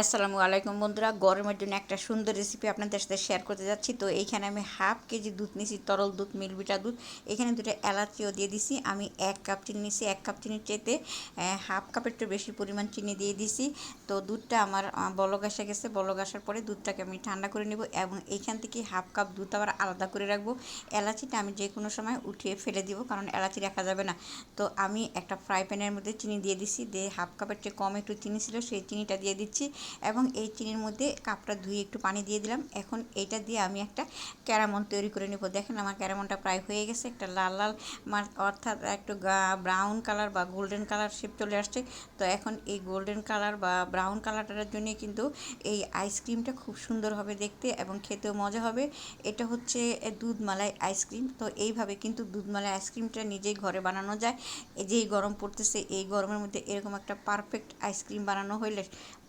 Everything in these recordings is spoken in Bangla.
আসসালামু আলাইকুম বন্ধুরা, গরমের জন্য একটা সুন্দর রেসিপি আপনাদের সাথে শেয়ার করতে যাচ্ছি। তো এইখানে আমি হাফ কেজি দুধ নিছি তরল দুধ মিলবিটা দুধ। এখানে দুটো এলাচিও দিয়ে দিছি, আমি এক কাপ চিনি নিছি এক কাপ চিনির চেতে হাফ কাপের একটু বেশি পরিমাণ চিনি দিয়ে দিছি। তো দুধটা আমার বলক আসে গেছে, বলক আসার পরে দুধটাকে আমি ঠান্ডা করে নেব এবং এইখান থেকে হাফ কাপ দুধ আবার আলাদা করে রাখব। এলাচিটা আমি যে কোনো সময় উঠিয়ে ফেলে দিব, কারণ এলাচি রাখা যাবে না। তো আমি একটা ফ্রাই প্যানের মধ্যে চিনি দিয়ে দিছি, দিয়ে হাফ কাপের চেয়ে কম একটু চিনি ছিল, সেই চিনিটা দিয়ে দিচ্ছি। এবং এই চিনির মধ্যে কাপটা ধুয়ে একটু পানি দিয়ে দিলাম। এখন এইটা দিয়ে আমি একটা ক্যারামন তৈরি করে নেব। দেখেন আমার ক্যারামনটা প্রায় হয়ে গেছে। একটা লাল লাল অর্থাৎ একটু ব্রাউন কালার বা গোল্ডেন কালার শেপ চলে আসছে। তো এখন এই গোল্ডেন কালার বা ব্রাউন কালারটার জন্য কিন্তু এই আইসক্রিমটা খুব সুন্দর হবে দেখতে এবং খেতেও মজা হবে। এটা হচ্ছে দুধ মালাই আইসক্রিম তো এইভাবে কিন্তু দুধ মালাই আইসক্রিমটা নিজেই ঘরে বানানো যায়। যেই গরম পড়তেছে, এই গরমের মধ্যে এরকম একটা পারফেক্ট আইসক্রিম বানানো হইলে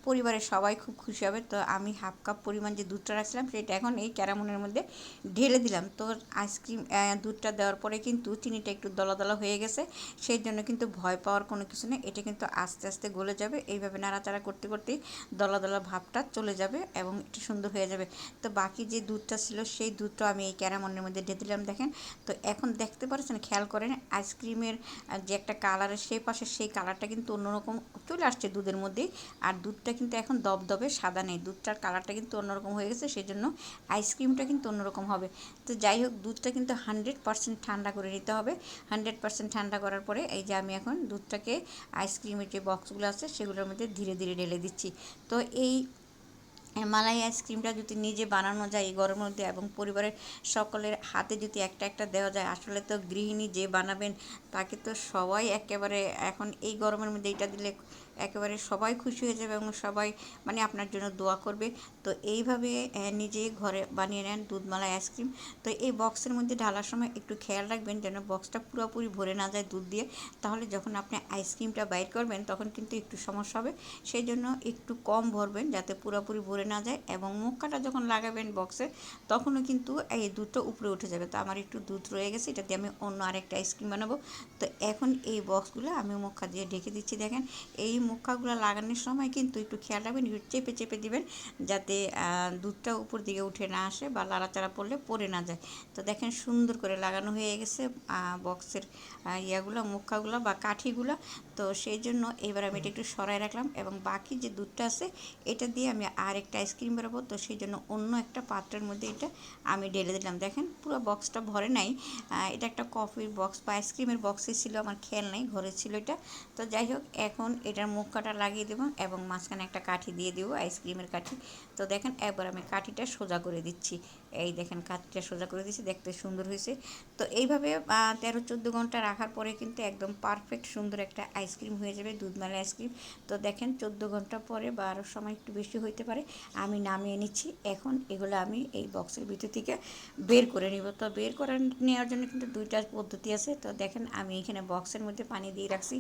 পরিবারের সবাই খুব খুশি হবে। তো আমি হাফ কাপ পরিমাণ যে দুধটা রাখছিলাম, সেটা এখন এই ক্যারামনের মধ্যে ঢেলে দিলাম। তো আইসক্রিম দুধটা দেওয়ার পরে কিন্তু চিনিটা একটু দলা দলা হয়ে গেছে, সেই জন্য কিন্তু ভয় পাওয়ার কোনো কিছু নেই। এটা কিন্তু আস্তে আস্তে গলে যাবে। এইভাবে নাড়াচাড়া করতে করতেই দলা দলা ভাবটা চলে যাবে এবং একটু সুন্দর হয়ে যাবে। তো বাকি যে দুধটা ছিল, সেই দুধটা আমি এই ক্যারামনের মধ্যে ঢেলে দিলাম, দেখেন। তো এখন দেখতে পাচ্ছেন, খেয়াল করেন আইসক্রিমের যে একটা কালারের সেই পাশে সেই কালারটা কিন্তু অন্যরকম চলে আসছে দুধের মধ্যে আর দুধটা কিন্তু এখন দবদবে, সাদা নেই। দুধটার কালারটা কিন্তু অন্যরকম হয়ে গেছে সেই জন্য আইসক্রিমটা কিন্তু অন্যরকম হবে। তো যাই হোক, দুধটা কিন্তু হান্ড্রেড পারসেন্ট ঠান্ডা করে নিতে হবে। হান্ড্রেড পারসেন্ট ঠান্ডা করার পরে এই যে আমি এখন দুধটাকে আইসক্রিমের যে বক্সগুলো আছে, সেগুলোর মধ্যে ধীরে ধীরে ঢেলে দিচ্ছি। তো এই মালাই আইসক্রিমটা যদি নিজে বানানো যায় এই গরমের মধ্যে এবং পরিবারের সকলের হাতে যদি একটা একটা দেওয়া যায়, আসলে তো গৃহিণী যে বানাবেন তাকে তো সবাই একেবারে এখন এই গরমের মধ্যে এটা দিলে একেবারে সবাই খুশি হয়ে যাবে এবং সবাই মানে আপনার জন্য দোয়া করবে। তো এইভাবে নিজে ঘরে বানিয়ে নেন দুধমালাই আইসক্রিম তো এই বক্সের মধ্যে ঢালার সময় একটু খেয়াল রাখবেন যেন বক্সটা পুরোপুরি ভরে না যায় দুধ দিয়ে। তাহলে যখন আপনি আইসক্রিমটা বাইর করবেন তখন কিন্তু একটু সমস্যা হবে। সেই জন্য একটু কম ভরবেন যাতে পুরোপুরি ভরে না যায় এবং মুখটা যখন লাগাবেন বক্সে তখনও কিন্তু এই দুধটা উপরে উঠে যাবে। তো আমার একটু দুধ রয়ে গেছে, এটা দিয়ে আমি অন্য আরেকটা আইসক্রিম বানাবো। তো এখন এই বক্সগুলো আমি মুখা দিয়ে ঢেকে দিচ্ছি, দেখেন। এই মুখাগুলো লাগানোর সময় কিন্তু একটু খেয়াল রাখবেন, একটু চেপে চেপে দিবেন, যাতে দুধটা উপর দিকে উঠে না আসে বা লাড়াচাড়া পড়লে পড়ে না যায়। তো দেখেন সুন্দর করে লাগানো হয়ে গেছে বক্সের ইয়াগুলো, মুখাগুলো বা কাঠিগুলো। তো সেই জন্য এবার আমি এটা একটু সরাই রাখলাম এবং বাকি যে দুধটা আছে, এটা দিয়ে আমি আর একটা আইসক্রিম বেরোবো, তো সেই জন্য অন্য একটা পাত্রের মধ্যে এটা আমি ঢেলে দিলাম। দেখেন, পুরো বক্সটা ভরে নাই। এটা একটা কফির বক্স বা আইসক্রিমের বক্সে ছিল, আমার খেয়াল নাই, ঘরে ছিল এটা। তো যাই হোক, এখন এটার মুখ কাটা লাগিয়ে দেবো এবং মাঝখানে একটা কাঠি দিয়ে দেবো আইসক্রিমের কাঠি। তো দেখেন, এবার আমি কাঠিটা সোজা করে দিচ্ছি। এই দেখেন, কাঠিটা সোজা করে দিচ্ছি দেখতে সুন্দর হয়েছে। তো এইভাবে তেরো চোদ্দ ঘণ্টা রাখার পরে কিন্তু একদম পারফেক্ট সুন্দর একটা আইসক্রিম হয়ে যাবে দুধমালা আইসক্রিম তো দেখেন, চোদ্দ ঘণ্টা পরে বা সময় একটু বেশি হইতে পারে। আমি নামিয়ে নিচ্ছি। এখন এগুলো আমি এই বক্সের ভিতর থেকে বের করে নিব। তো বের করে নেওয়ার জন্য কিন্তু দুইটা পদ্ধতি আছে। তো দেখেন, আমি এখানে বক্সের মধ্যে পানি দিয়ে রাখছি।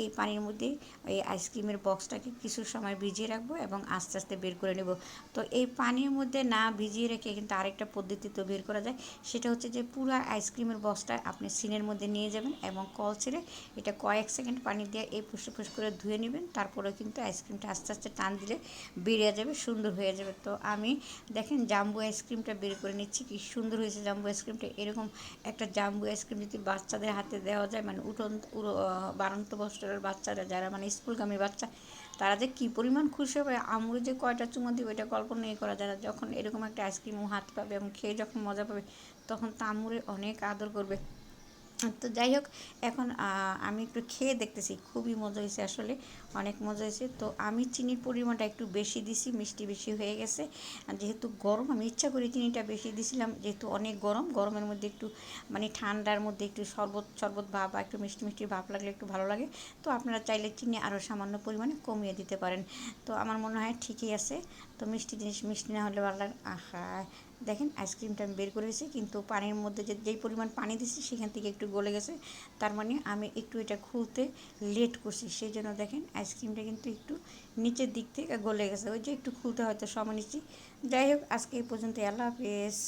এই পানির মধ্যে এই আইসক্রিমের বক্সটাকে কিছু সময় ভিজিয়ে রাখব এবং আস্তে আস্তে বের করে নেব। তো এই পানির মধ্যে না ভিজিয়ে রেখে কিন্তু আরেকটা পদ্ধতি তো বের করা যায়। সেটা হচ্ছে যে পুরো আইসক্রিমের বক্সটা আপনি সিনের মধ্যে নিয়ে যাবেন এবং কল ছেড়ে এটা কয়েক সেকেন্ড পানি দিয়ে এই ফুসে ফুস করে ধুয়ে নেবেন। তারপরে কিন্তু আইসক্রিমটা আস্তে আস্তে টান দিলে বেরিয়ে যাবে। সুন্দর হয়ে যাবে। তো আমি, দেখেন জাম্বু আইসক্রিমটা বের করে নিচ্ছি, কি সুন্দর হয়েছে জাম্বু আইসক্রিমটা এরকম একটা জাম্বু আইসক্রিম যদি বাচ্চাদের হাতে দেওয়া যায় মানে উঠন বারন্ত বছরের বাচ্চারা, যারা মানে স্কুলগামী বাচ্চা, তারা যে কী পরিমাণ খুশি হবে আমুরে যে কয়টা চুমো দিবে, এটা কল্পনাই করা যায় যখন এরকম একটা আইসক্রিম হাত পাবে এবং খেয়ে যখন মজা পাবে, তখন তা অনেক আদর করবে। তো যাই হোক, এখন আমি একটু খেয়ে দেখতেছি। খুবই মজা হয়েছে আসলে, অনেক মজা হয়েছে। তো আমি চিনির পরিমাণটা একটু বেশি দিছি, মিষ্টি বেশি হয়ে গেছে। যেহেতু গরম, আমি ইচ্ছা করি চিনিটা বেশি দিছিলাম, যেহেতু অনেক গরম, গরমের মধ্যে একটু মানে ঠান্ডার মধ্যে একটু শরবত শরবত ভাব বা একটু মিষ্টি মিষ্টি ভাব লাগলে একটু ভালো লাগে। তো আপনারা চাইলে চিনি আরও সামান্য পরিমাণে কমিয়ে দিতে পারেন। তো আমার মনে হয় ঠিকই আছে। তো মিষ্টি জিনিস, মিষ্টি না হলে ভালো লাগে, আহা দেখেন আইসক্রিমটা আমি বের করেছি কিন্তু পানির মধ্যে যে, যেই পরিমাণ পানি দিচ্ছি সেখান থেকে একটু গলে গেছে। তার মানে আমি একটু এটা খুলতে লেট করছি। সেই জন্য দেখেন আইসক্রিমটা কিন্তু একটু নিচের দিক থেকে গলে গেছে। ওই যে একটু খুলতে হয়তো সময় নিচ্ছি। যাই হোক, আজকে এই পর্যন্ত আল্লাহ হাফেজ।